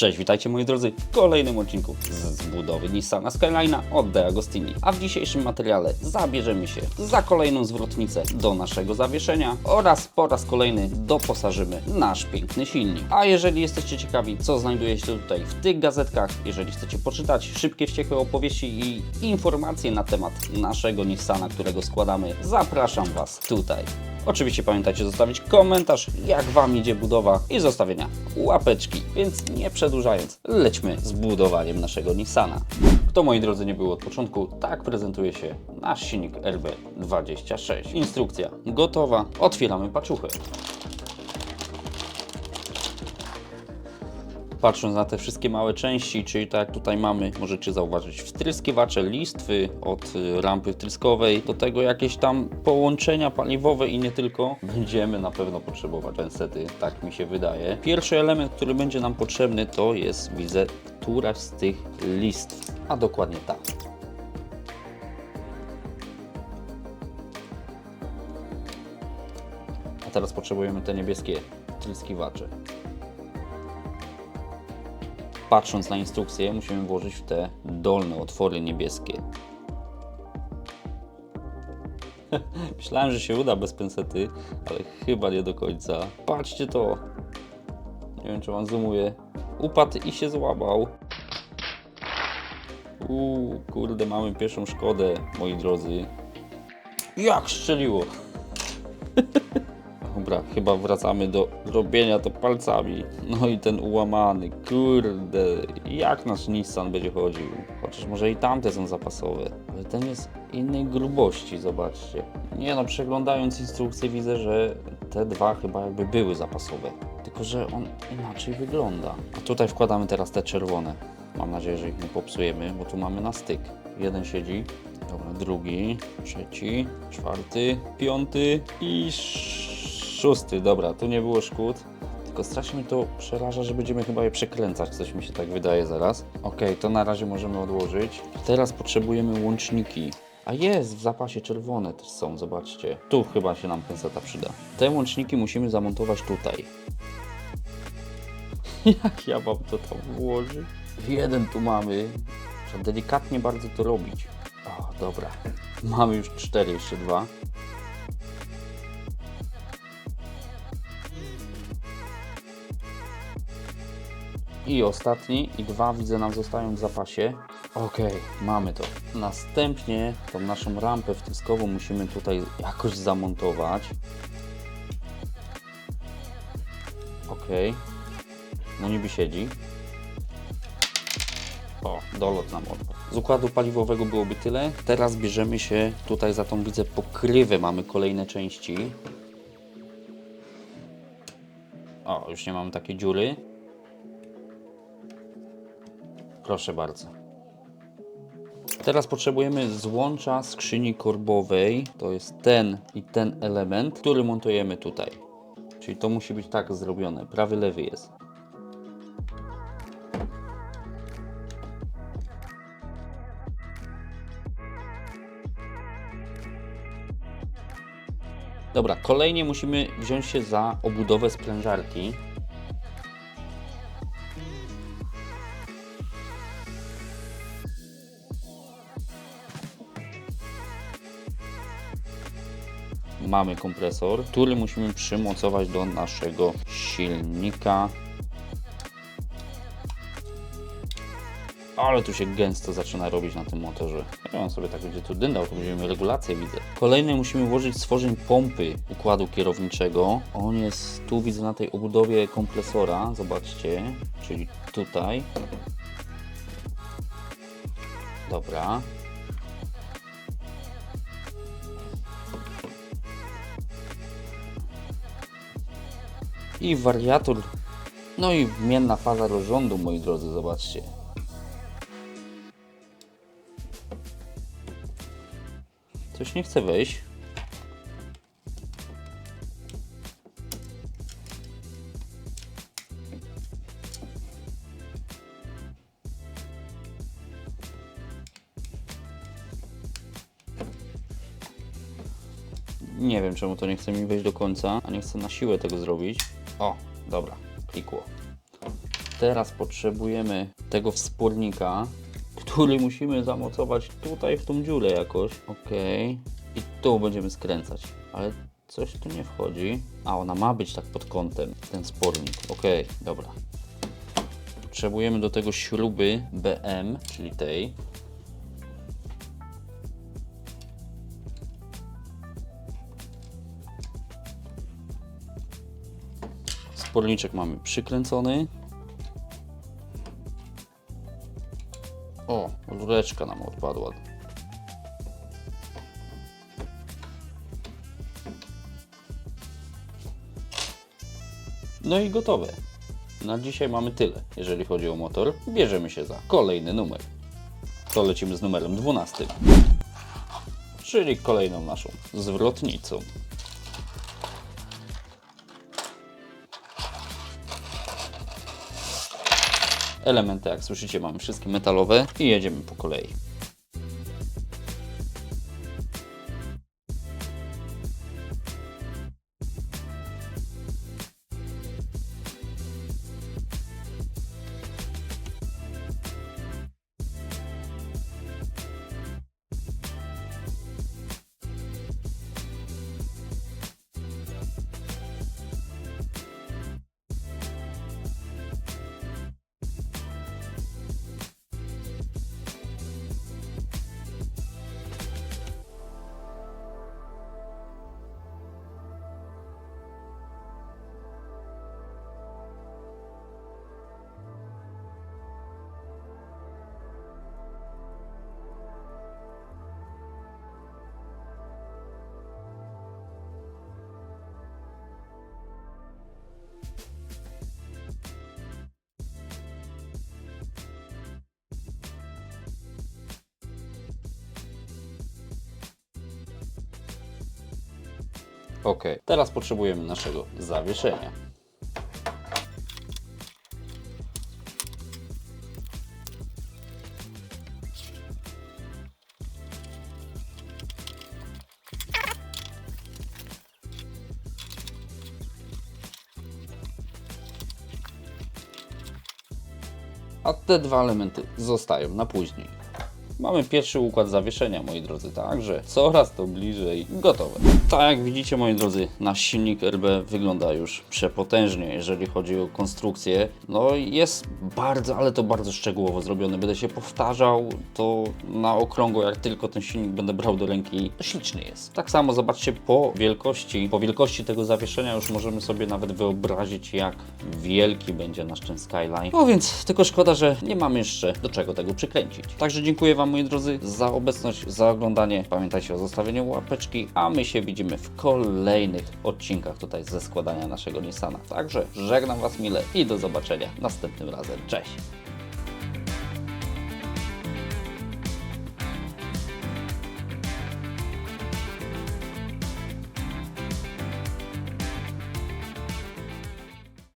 Cześć, witajcie moi drodzy w kolejnym odcinku z zbudowy Nissana Skyline'a od De Agostini. A w dzisiejszym materiale zabierzemy się za kolejną zwrotnicę do naszego zawieszenia oraz po raz kolejny doposażymy nasz piękny silnik. A jeżeli jesteście ciekawi, co znajduje się tutaj w tych gazetkach, jeżeli chcecie poczytać szybkie, wściekłe opowieści i informacje na temat naszego Nissana, którego składamy, zapraszam Was tutaj. Oczywiście pamiętajcie zostawić komentarz, jak Wam idzie budowa i zostawienia łapeczki. Więc nie przedłużając, lećmy z budowaniem naszego Nissana. Kto moi drodzy nie był od początku, tak prezentuje się nasz silnik RB26. Instrukcja gotowa, otwieramy paczuchę. Patrząc na te wszystkie małe części, czyli tak jak tutaj mamy, możecie zauważyć wtryskiwacze, listwy od y, rampy wtryskowej, do tego jakieś tam połączenia paliwowe i nie tylko, będziemy na pewno potrzebować pensety, tak mi się wydaje. Pierwszy element, który będzie nam potrzebny to jest, widzę, któraś z tych listw, a dokładnie ta. A teraz potrzebujemy te niebieskie wtryskiwacze patrząc na instrukcję, musimy włożyć w te dolne otwory niebieskie. Myślałem, że się uda bez pensety, ale chyba nie do końca. Patrzcie to! Nie wiem, czy wam zoomuje. Upadł i się złamał. Uuu, kurde, mamy pierwszą szkodę, moi drodzy. Jak strzeliło! Dobra, chyba wracamy do robienia to palcami. No i ten ułamany, kurde, jak nasz Nissan będzie chodził? Chociaż może i tamte są zapasowe, ale ten jest innej grubości, zobaczcie. Nie no, przeglądając instrukcję widzę, że te dwa chyba jakby były zapasowe. Tylko, że on inaczej wygląda. A tutaj wkładamy teraz te czerwone. Mam nadzieję, że ich nie popsujemy, bo tu mamy na styk. Jeden siedzi, Dobra, drugi, trzeci, czwarty, piąty i szósty. Dobra, tu nie było szkód. Tylko strasznie mnie to przeraża, że będziemy chyba je przekręcać. Coś mi się tak wydaje zaraz. Ok, to na razie możemy odłożyć. Teraz potrzebujemy łączniki. A jest, w zapasie czerwone też są, zobaczcie. Tu chyba się nam penseta przyda. Te łączniki musimy zamontować tutaj. Jak ja mam to tam włożyć? Jeden tu mamy. Trzeba delikatnie bardzo to robić. O, dobra. Mamy już cztery, jeszcze dwa. I ostatni, i dwa widzę nam zostają w zapasie. Ok, mamy to. Następnie tą naszą rampę wtryskową musimy tutaj jakoś zamontować. Ok. No niby siedzi. O, dolot nam odpadł. Z układu paliwowego byłoby tyle. Teraz bierzemy się tutaj za tą widzę pokrywę. Mamy kolejne części. O, już nie mamy takiej dziury. Proszę bardzo. Teraz potrzebujemy złącza skrzyni korbowej. To jest ten i ten element, który montujemy tutaj. Czyli to musi być tak zrobione. Prawy, lewy jest. Dobra, kolejnie musimy wziąć się za obudowę sprężarki. Mamy kompresor, który musimy przymocować do naszego silnika. Ale tu się gęsto zaczyna robić na tym motorze. Ja on sobie tak będzie tu dyndał, tu będziemy regulację widzę. Kolejny musimy włożyć stworzeń pompy układu kierowniczego. On jest tu widzę na tej obudowie kompresora, zobaczcie, czyli tutaj. Dobra. I wariator, no i zmienna faza rozrządu, moi drodzy, zobaczcie. Coś nie chce wejść. Nie wiem czemu to nie chce mi wejść do końca, a nie chcę na siłę tego zrobić. O, dobra, klikło. Teraz potrzebujemy tego wspornika, który musimy zamocować tutaj w tą dziurę jakoś. Ok. I tu będziemy skręcać. Ale coś tu nie wchodzi. A ona ma być tak pod kątem, ten spornik. Ok, dobra. Potrzebujemy do tego śruby BM, czyli tej. Sporniczek mamy przykręcony. O, rureczka nam odpadła. No i gotowe. Na dzisiaj mamy tyle, jeżeli chodzi o motor. Bierzemy się za kolejny numer. To lecimy z numerem 12. Czyli kolejną naszą zwrotnicą. Elementy, jak słyszycie, mamy wszystkie metalowe i jedziemy po kolei. Ok, teraz potrzebujemy naszego zawieszenia. A te dwa elementy zostają na później. Mamy pierwszy układ zawieszenia, moi drodzy, także coraz to bliżej gotowe. Tak jak widzicie, moi drodzy, nasz silnik RB wygląda już przepotężnie, jeżeli chodzi o konstrukcję. No jest bardzo, ale to bardzo szczegółowo zrobiony. Będę się powtarzał to na okrągło, jak tylko ten silnik będę brał do ręki. Śliczny jest. Tak samo zobaczcie po wielkości, po wielkości tego zawieszenia już możemy sobie nawet wyobrazić, jak wielki będzie nasz ten Skyline. No więc tylko szkoda, że nie mamy jeszcze do czego tego przykręcić. Także dziękuję Wam moi drodzy za obecność, za oglądanie. Pamiętajcie o zostawieniu łapeczki, a my się widzimy w kolejnych odcinkach tutaj ze składania naszego Nissana. Także żegnam Was mile i do zobaczenia następnym razem. Cześć!